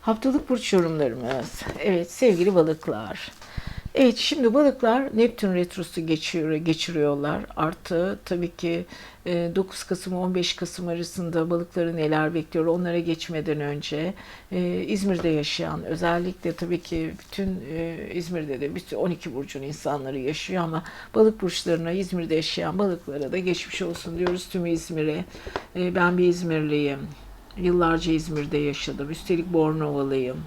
Haftalık burç yorumlarımız. Evet sevgili balıklar. Evet şimdi balıklar Neptün retrosu geçiyor, geçiriyorlar. Artı tabii ki e, 9 Kasım 15 Kasım arasında balıkları neler bekliyor onlara geçmeden önce e, İzmir'de yaşayan özellikle tabii ki bütün e, İzmir'de de bütün 12 burcun insanları yaşıyor ama balık burçlarına İzmir'de yaşayan balıklara da geçmiş olsun diyoruz tüm İzmir'e. E, ben bir İzmirliyim. Yıllarca İzmir'de yaşadım. Üstelik Bornovalıyım.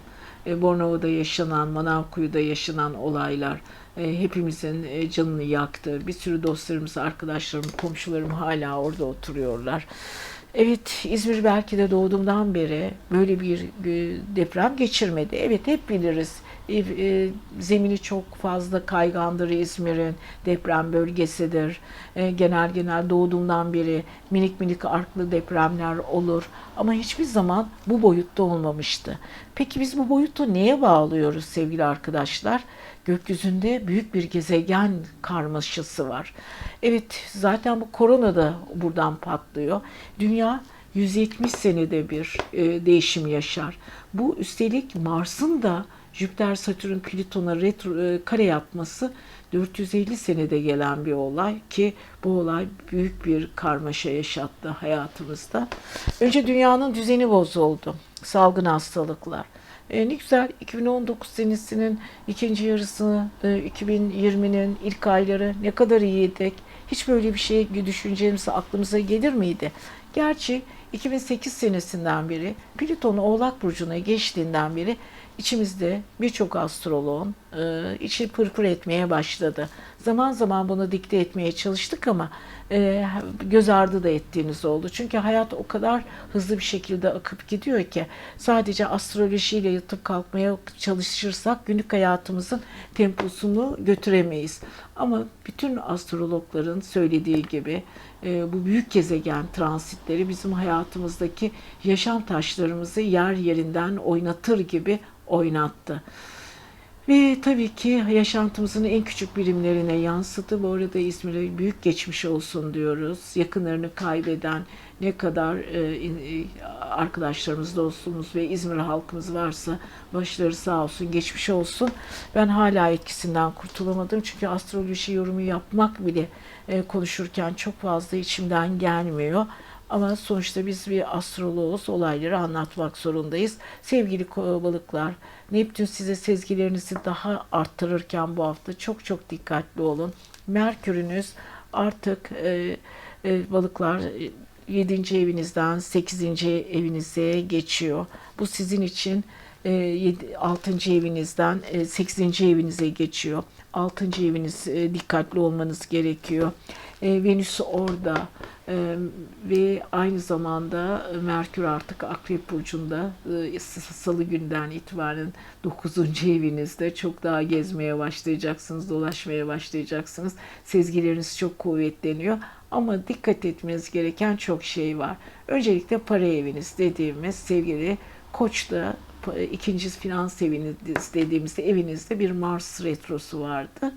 E, Bornova'da yaşanan, Manavkuyu'da yaşanan olaylar e, hepimizin e, canını yaktı. Bir sürü dostlarımız, arkadaşlarım, komşularım hala orada oturuyorlar. Evet, İzmir belki de doğduğumdan beri böyle bir e, deprem geçirmedi. Evet, hep biliriz. E, e, zemini çok fazla kaygandır İzmir'in. Deprem bölgesidir. E, genel genel doğduğumdan beri minik minik arklı depremler olur. Ama hiçbir zaman bu boyutta olmamıştı. Peki biz bu boyutu neye bağlıyoruz sevgili arkadaşlar? Gökyüzünde büyük bir gezegen karmaşası var. Evet zaten bu korona da buradan patlıyor. Dünya 170 senede bir değişim yaşar. Bu üstelik Mars'ın da Jüpiter, Satürn, Plüton'a retro, e, kare yapması 450 senede gelen bir olay ki bu olay büyük bir karmaşa yaşattı hayatımızda. Önce dünyanın düzeni bozuldu. Salgın hastalıklar. E, ne güzel 2019 senesinin ikinci yarısı, e, 2020'nin ilk ayları ne kadar iyiydik. Hiç böyle bir şey düşüneceğimiz aklımıza gelir miydi? Gerçi 2008 senesinden beri Plüton Oğlak Burcu'na geçtiğinden beri içimizde birçok astroloğun e, içi pırpır etmeye başladı. Zaman zaman bunu dikte etmeye çalıştık ama e, göz ardı da ettiğiniz oldu. Çünkü hayat o kadar hızlı bir şekilde akıp gidiyor ki sadece astrolojiyle yatıp kalkmaya çalışırsak günlük hayatımızın temposunu götüremeyiz. Ama bütün astrologların söylediği gibi e, bu büyük gezegen transitleri bizim hayatımızdaki yaşam taşlarımızı yer yerinden oynatır gibi oynattı. Ve tabii ki yaşantımızın en küçük birimlerine yansıdı. Bu arada İzmir'e büyük geçmiş olsun diyoruz. Yakınlarını kaybeden ne kadar e, arkadaşlarımız, dostumuz ve İzmir halkımız varsa başları sağ olsun, geçmiş olsun. Ben hala etkisinden kurtulamadım. Çünkü astroloji yorumu yapmak bile e, konuşurken çok fazla içimden gelmiyor. Ama sonuçta biz bir astroloğuz, olayları anlatmak zorundayız. Sevgili balıklar, Neptün size sezgilerinizi daha arttırırken bu hafta çok çok dikkatli olun. Merkürünüz artık e, e, balıklar 7. evinizden 8. evinize geçiyor. Bu sizin için 6. evinizden 8. evinize geçiyor. 6. eviniz dikkatli olmanız gerekiyor. Venüs orada ve aynı zamanda Merkür artık Akrep Burcu'nda salı günden itibaren 9. evinizde çok daha gezmeye başlayacaksınız, dolaşmaya başlayacaksınız. Sezgileriniz çok kuvvetleniyor. Ama dikkat etmeniz gereken çok şey var. Öncelikle para eviniz dediğimiz sevgili Koç'ta ikinci finans eviniz dediğimizde evinizde bir Mars retrosu vardı.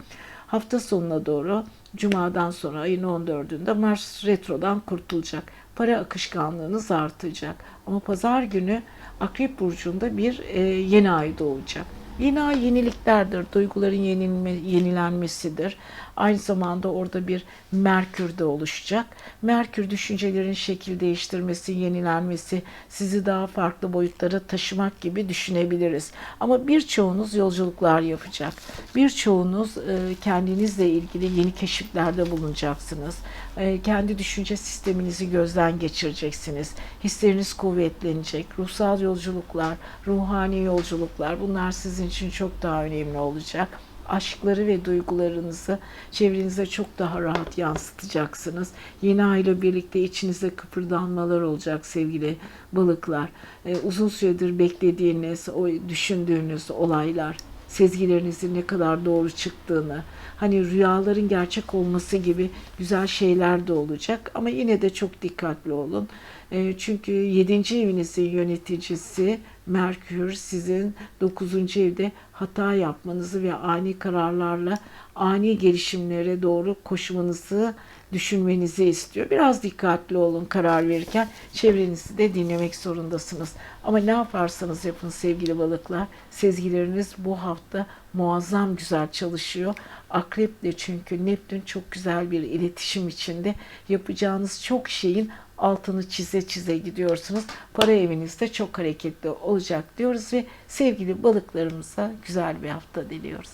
Hafta sonuna doğru Cuma'dan sonra ayın 14'ünde Mars retrodan kurtulacak. Para akışkanlığınız artacak. Ama pazar günü Akrep Burcu'nda bir e, yeni ay doğacak. Yeni yeniliklerdir, duyguların yenilme, yenilenmesidir. Aynı zamanda orada bir Merkür de oluşacak. Merkür düşüncelerin şekil değiştirmesi, yenilenmesi, sizi daha farklı boyutlara taşımak gibi düşünebiliriz. Ama birçoğunuz yolculuklar yapacak. Birçoğunuz e, kendinizle ilgili yeni keşiflerde bulunacaksınız. E, kendi düşünce sisteminizi gözden geçireceksiniz. Hisleriniz kuvvetlenecek. Ruhsal yolculuklar, ruhani yolculuklar bunlar sizin için çok daha önemli olacak aşkları ve duygularınızı çevrenize çok daha rahat yansıtacaksınız. Yeni ay birlikte içinizde kıpırdanmalar olacak sevgili balıklar. Ee, uzun süredir beklediğiniz, o düşündüğünüz olaylar, sezgilerinizin ne kadar doğru çıktığını, hani rüyaların gerçek olması gibi güzel şeyler de olacak ama yine de çok dikkatli olun. E, çünkü 7. evinizin yöneticisi Merkür sizin 9. evde hata yapmanızı ve ani kararlarla ani gelişimlere doğru koşmanızı düşünmenizi istiyor. Biraz dikkatli olun karar verirken. Çevrenizi de dinlemek zorundasınız. Ama ne yaparsanız yapın sevgili balıklar. Sezgileriniz bu hafta muazzam güzel çalışıyor. Akreple çünkü Neptün çok güzel bir iletişim içinde. Yapacağınız çok şeyin altını çize çize gidiyorsunuz. Para evinizde çok hareketli olacak diyoruz ve sevgili balıklarımıza güzel bir hafta diliyoruz.